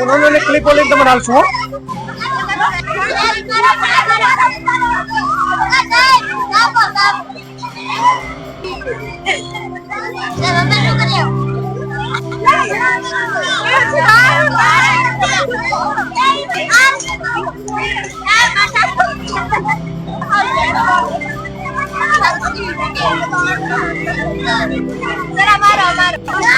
પૂનમને clip લઈને તમારે હાલશું Era જરા મારો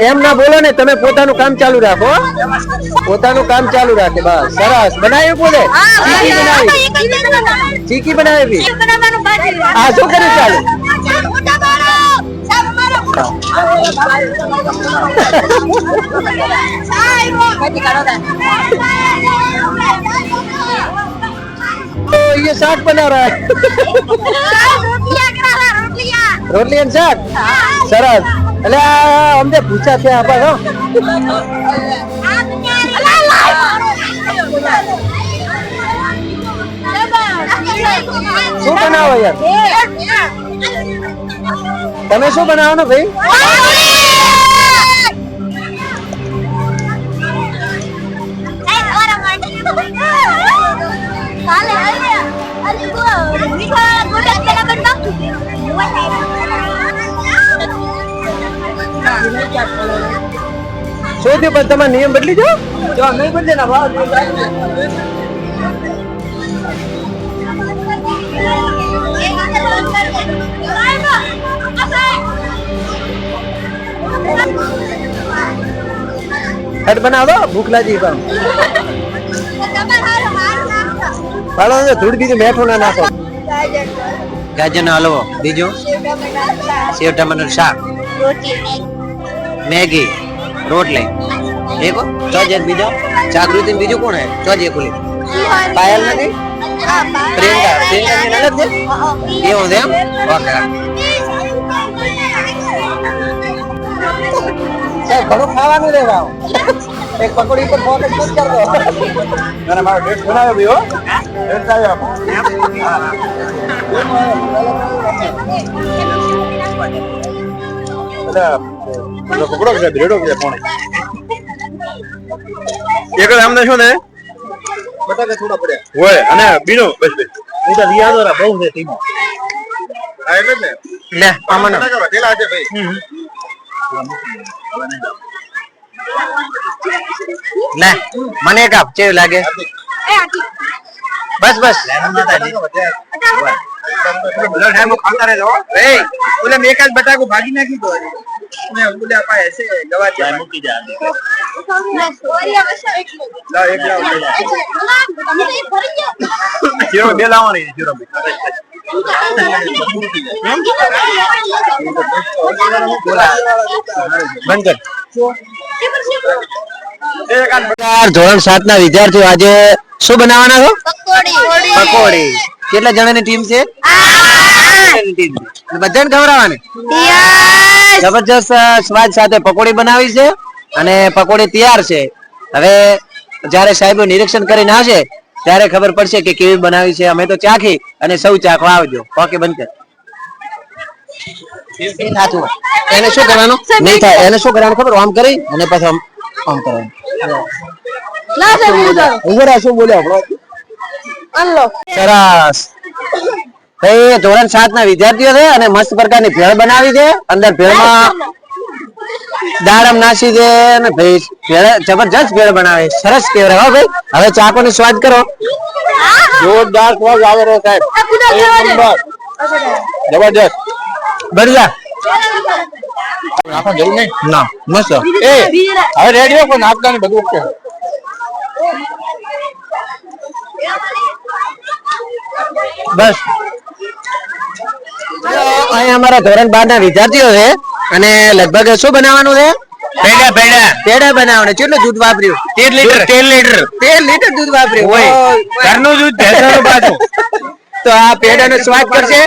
એમ ના બોલો ને તમે પોતાનું કામ ચાલુ રાખો પોતાનું કામ ચાલુ રાખે બસ. સરસ. બનાવ્યું પોતે ચીકી બનાવી. ચીકી બનાવી. આ શું કર્યું ચાલુ? तो ये शाक बना रहा है રોટલી અને શાક સરસ એટલે આ અમને પૂછ્યા છે આપા હો શું બનાવો યાર તમે શું બનાવવાનો ભાઈ? શું થયું પણ તમારે નિયમ બદલી જાઓ જો નહીં બદલે ના ભાવ હટ બનાવો ભૂખ લાગી પણ. હાલો ને થોડી બીજું મેઠું ના નાખો. ગાજરનો હલવો બીજું? સેવ ટમાટરનું શાક. મેગી રોટલી. એક ચોજે બીજો? જાગૃતિ બીજું કોણ હે? ચોજે ખુલી. પાયલ નથી? પ્રિયંકા પ્રિયંકા ની અલગ છે એવું છે એમ? ઓકે સાહેબ ઘણું ખાવાનું લેવા એક પકોડી પર ફોકસ મત કરતો અને મારો ડેટ બનાવ્યો હો. ડેટ આવ્યો એટલે પકડો કે ભેડો કે કોણ એક જ આમને શું ને? બટાકા થોડા પડ્યા. હોય અને બીનો બસ બસ. હું તો રિયાદો રા બહુ છે ટીમ હા એટલે ને. લે આમાં બટાકા વધેલા છે ભાઈ. લે મને એક આપ કેવું લાગે? બસ બસ. હો. મેં એક બટાકું ભાગી નાખી દો મેં ઓલે અપાય હશે દવા ચાય મૂકી જા લાવ એક લાવ. જીરો બે લાવવાની જીરો બે. બંધ કર. ધોરણ સાત ના વિદ્યાર્થીઓ આજે શું બનાવવાના છો? પકોડી. કેટલા જણાની ટીમ છે? બધાને ખવડાવવાની? જબરજસ્ત સ્વાદ સાથે પકોડી બનાવી છે અને પકોડી તૈયાર છે. હવે જ્યારે સાહેબ નિરીક્ષણ કરીને આવશે ત્યારે ખબર પડશે કે કેવી બનાવી છે. અમે તો ચાખી અને સૌ ચાખવા આવજો. ઓકે બંધ કર. એને શું કરવાનું? નહીં થાય. એને શું કરવાનું ખબર? આમ કરી અને પછી આમ આમ કરવાનું. શું બોલ્યો? સરસ. ધોરણ સાત ના વિદ્યાર્થીઓ છે અને મસ્ત પ્રકારની ભેળ બનાવી છે. અંદર ભેળમાં દાડમ નાસી દે અને ભાઈ જબરજસ્ત ભેળ બનાવે. સરસ કેવરે હો ભાઈ હવે ચાકો ને સ્વાદ કરો. જોરદાર સ્વાદ આવે રહ્યો સાહેબ એક નંબર. જબરજસ્ત. બઢિયા નાખો જરૂર નહીં? ના મસ્ત. એ હવે રેડિયો કોઈ નાખતા નહીં બધું ઓકે બસ. અહીંયા અમારા ધોરણ બાર ના વિદ્યાર્થીઓ છે. અને લગભગ શું બનાવવાનું છે? પેડા પેડા. પેડા બનાવવાનું. કેટલું દૂધ વાપર્યું? તેર લીટર. તેર લીટર. તેર લીટર દૂધ વાપર્યું. ઘરનું દૂધ ભેંસનું પાછું. તો આ પેડાનો સ્વાદ કરશે.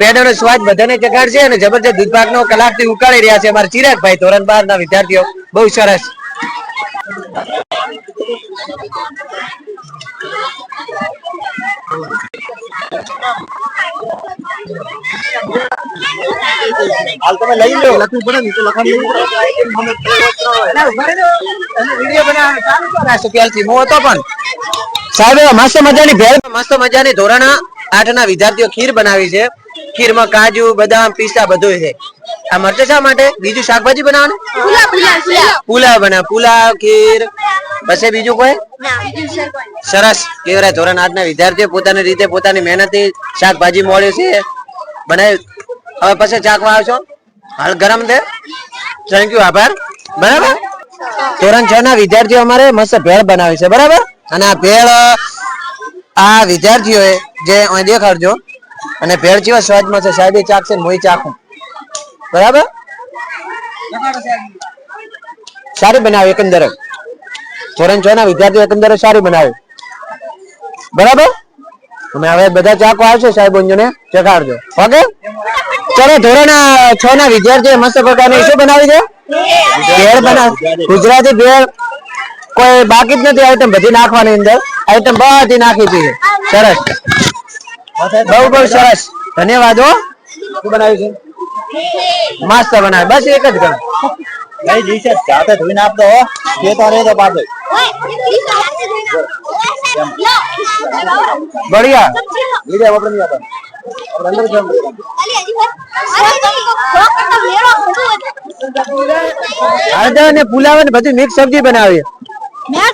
પેડાનો સ્વાદ બધાને જગાડશે અને જબરજસ્ત દૂધપાક નો કલાકથી ઉકાળી રહ્યા છે અમારા ચિરાગભાઈ ધોરણ બાર ના વિદ્યાર્થીઓ. બહુ સરસ. હાલ તમે લઈ લો લખવું પડે ને તો લખવાનું વીડિયો બનાવવાનું ચાલુ કરો આ સુખ્યાલથી. હું હતો પણ સાહેબ મસ્ત મજાની ભેળ, મસ્ત મજાની ધોરણ આઠ ના વિદ્યાર્થીઓ ખીર બનાવી છે ખીરમાં કાજુ બદામ પિસ્તા બધું છે. આ મરચા શા માટે? બીજું શાકભાજી બનાવવાનું? પુલા પુલા પુલા પુલાવ બનાવ. પુલાવ ખીર. બસ બીજું કોઈ? સરસ. કેવરા ધોરણ આઠ ના વિદ્યાર્થીઓ પોતાની રીતે પોતાની મહેનતથી શાકભાજી મળ્યું છે. બનાવી હવે પછી ચાકવા આવશો? હાલ ગરમ દે થેન્ક યુ આભાર. બરાબર? ધોરણ છ ના વિદ્યાર્થીઓ અમારે મસ્ત ભેળ બનાવી છે. બરાબર? અને આ ભેળ આ વિદ્યાર્થીઓએ જે અહીં દેખાડજો. અને ભેળ જેવા સ્વાદમાં છે સાહેબ ચાક છે મોઈ ચાખું બરાબર? સારી બનાવી એકંદરે. ધોરણ છ ના વિદ્યાર્થીઓ એકંદરે સારી બનાવી. બરાબર? અમે હવે બધા ચાકો આવશે સાહેબ ને ચખાડજો ઓકે? ચલો, ધોરણ છ ના વિદ્યાર્થીઓ મસ્ત પ્રકારની શું બનાવી છે? ભેળ બનાવ. ગુજરાતી ભેળ કોઈ બાકી જ નથી આઈટમ બધી નાખવાની અંદર. આઈટમ બધી નાખી છે. સરસ. બહુ બહુ સરસ. ધન્યવાદ હો. શું બનાવ્યું છે? મસ્ત બનાવ્યું બસ એક જ ગણ ભાઈ જઈશે જાતે ધોઈને આપતો હો. તે તો રે તો ડીશ લો બઢિયા. લીધે આપણે નહીં. આપણે. અંદર ને પુલાવ ને બધી મિક્સ સબ્જી બનાવી મેં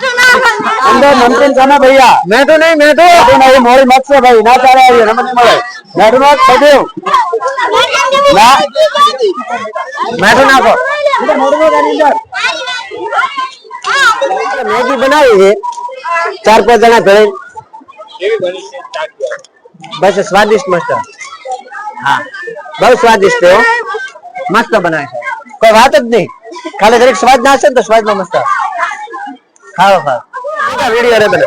તો ના અંદર નમકીન ખાના ભૈયા મેં તો નહીં મેં તો નહીં મોડી મત છે ભાઈ ના ચાલે આવી રમત નહીં મળે મેં તો બધું ના મેં તો નાખો મેગી બનાવી છે ચાર પાંચ જણા ભેળ બસ સ્વાદિષ્ટ મસ્ત હા બહુ સ્વાદિષ્ટ છે હો. મસ્ત બનાવે છે કોઈ વાત જ નહીં ખાલી દરેક સ્વાદ ના હશે ને તો સ્વાદમાં મસ્ત ખાઓ ખાઓ વીડિયો રે બને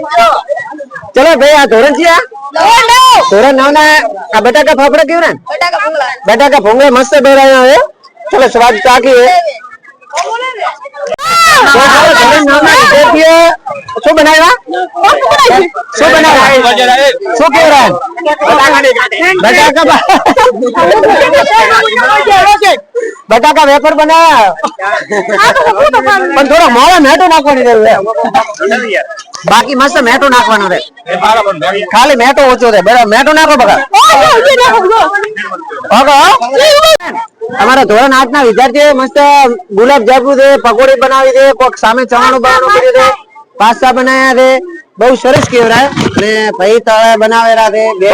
ચલો ભાઈ આ ધોરણ છે આ? ધોરણ નવ ના આ બટાકા ફાફડા કેવું ને બટાકા ભૂંગળા બટાકા ભૂંગળા મસ્ત ભરાયા હવે ચલો સ્વાદ ચાખીએ તો ચાલો, ધોરણ નવ ના વિદ્યાર્થીઓ શું બનાવ્યા શું બનાવ્યા શું કેવરાય બટાકા બા- બટાકા વેફર બનાવ્યા પણ થોડો મોડો મેટો નાખવાની જરૂર બાકી મસ્ત મેટો નાખવાનો રે ખાલી મેટો ઓછો રે બરાબર મેટો નાખો બગા અમારા ધોરણ આઠ ના વિદ્યાર્થીઓ મસ્ત ગુલાબ જાંબુ છે પકોડી બનાવી દે કોક સામે ચવાણું બનાવવાનું કરી દે પાસ્તા બનાવ્યા છે. બહુ સરસ કેવરાય અને ભાઈ તળે બનાવેલા છે બે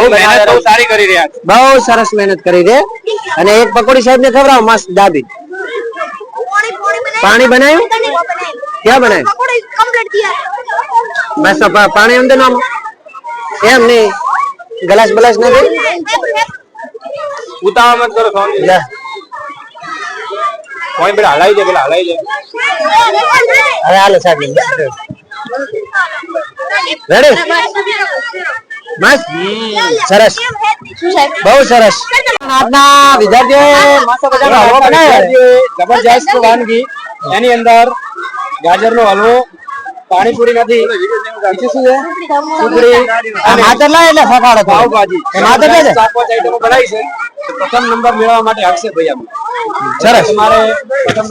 સારી કરી રહ્યા છે. બહુ સરસ મહેનત કરી છે. અને એક પકોડી સાહેબ ને ખવડાવો મસ્ત દાબી. પાણી બનાવ્યું? ક્યાં બનાવ્યું? બસ પાણી અંદર નામ એમ નહીં. ગ્લાસ બલાસ નથી ઉતાવળ મત કરો સ્વામી. કોઈ પેલા હલાવી દે પેલા હલાવી દે. હવે હાલો સાહેબ રેડી મસ્ત સરસ. બહુ સરસ. આજના વિદ્યાર્થીઓ મસ્ત બધાનો હલવો બનાવ્યો જબરજસ્ત વાનગી. એની અંદર ગાજરનો હલવો પાણીપુરી નથી. બીજું શું છે? આ એટલે ફફાડો. પાવભાજી. એ છે? ચાર પાંચ આઈટમો બનાવી છે. પ્રથમ નંબર મેળવવા માટે હકશે ભાઈ આમ. સરસ. મારે પ્રથમ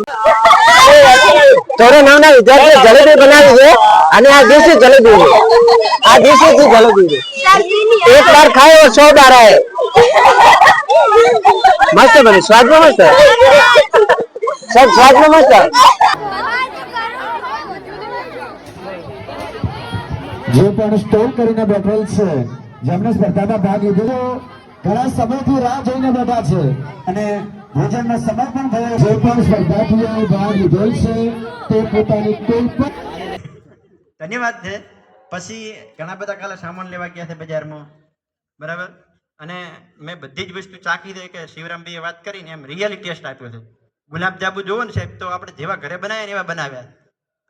ધોરણ નવ ના વિદ્યાર્થીઓ જલેબી બનાવી છે અને આ દેશી જલેબી આ દેશી થી જલેબી એક વાર ખાયો સો બાર મસ્ત બને. સ્વાદમાં મસ્ત? સાહેબ, સ્વાદમાં મસ્ત? જે પણ સ્ટોલ કરીને બેઠેલ છે, જેમણે સ્પર્ધામાં ભાગ લીધો ઘણા સમયથી રાહ જોઈને બેઠા છે. અને ભોજનનો સમય પણ જે પણ સ્પર્ધાર્થીઓએ ભાગ લીધો છે, તે પોતાની કોઈ પણ ધન્યવાદ છે. પછી ઘણા બધા કાલે સામાન લેવા ગયા છે બજારમાં. બરાબર? અને મેં બધી જ વસ્તુ ચાખી દે કે શિવરામભાઈએ વાત કરીને એમ રિયલી ટેસ્ટ આપ્યો છે. ગુલાબ જાંબુ જોવો ને સાહેબ, તો આપણે જેવા ઘરે બનાવ્યા ને એવા બનાવ્યા.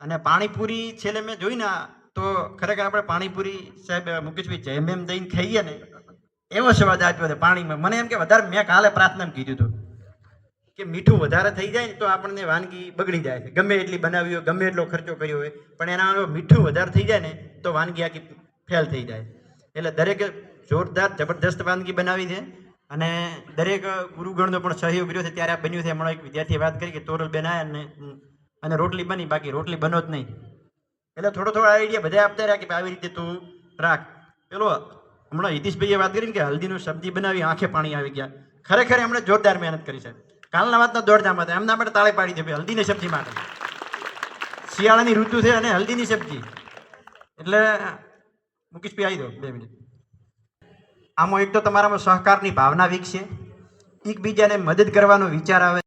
અને પાણીપુરી છેલ્લે મેં જોઈ ને તો ખરેખર આપણે પાણીપુરી સાહેબ મુકેશભાઈ જેમ એમ દઈને ખાઈએ ને, એવો સ્વાદ આપ્યો છે પાણીમાં. મને એમ કે વધારે મેં કાલે પ્રાર્થના કીધું હતું. કે મીઠું વધારે થઈ જાય ને તો આપણને વાનગી બગડી જાય છે. ગમે એટલી બનાવી હોય, ગમે એટલો ખર્ચો કર્યો હોય, પણ એના મીઠું વધારે થઈ જાય ને તો વાનગી આખી ફેલ થઈ જાય. એટલે દરેક જોરદાર જબરદસ્ત વાનગી બનાવી છે. અને દરેક ગુરુગણનો પણ સહયોગ રહ્યો છે. ત્યારે આ બન્યું છે. હમણાં એક વિદ્યાર્થીએ વાત કરી કે તોરલ બેન આયા ને અને રોટલી બની, બાકી રોટલી બનો જ નહીં. એટલે થોડો થોડો આઈડિયા બધા આપતા રહ્યા કે આવી રીતે તું રાખ. પેલો હમણાં હિતીશભાઈએ વાત કરી ને કે હલ્દીનું સબ્જી બનાવી, આંખે પાણી આવી ગયા. ખરેખર એમણે જોરદાર મહેનત કરી છે. કાલના વાતનો દોડધામ હતા. એમના માટે તાળી પાડી દે હલ્દીની સબ્જી માટે. શિયાળાની ઋતુ છે અને હલ્દીની સબ્જી. એટલે, મુકેશભાઈ, આવી દો બે મિનિટ. આમાં એક તો તમારામાં સહકારની ભાવના વિકસે. એકબીજાને મદદ કરવાનો વિચાર આવે.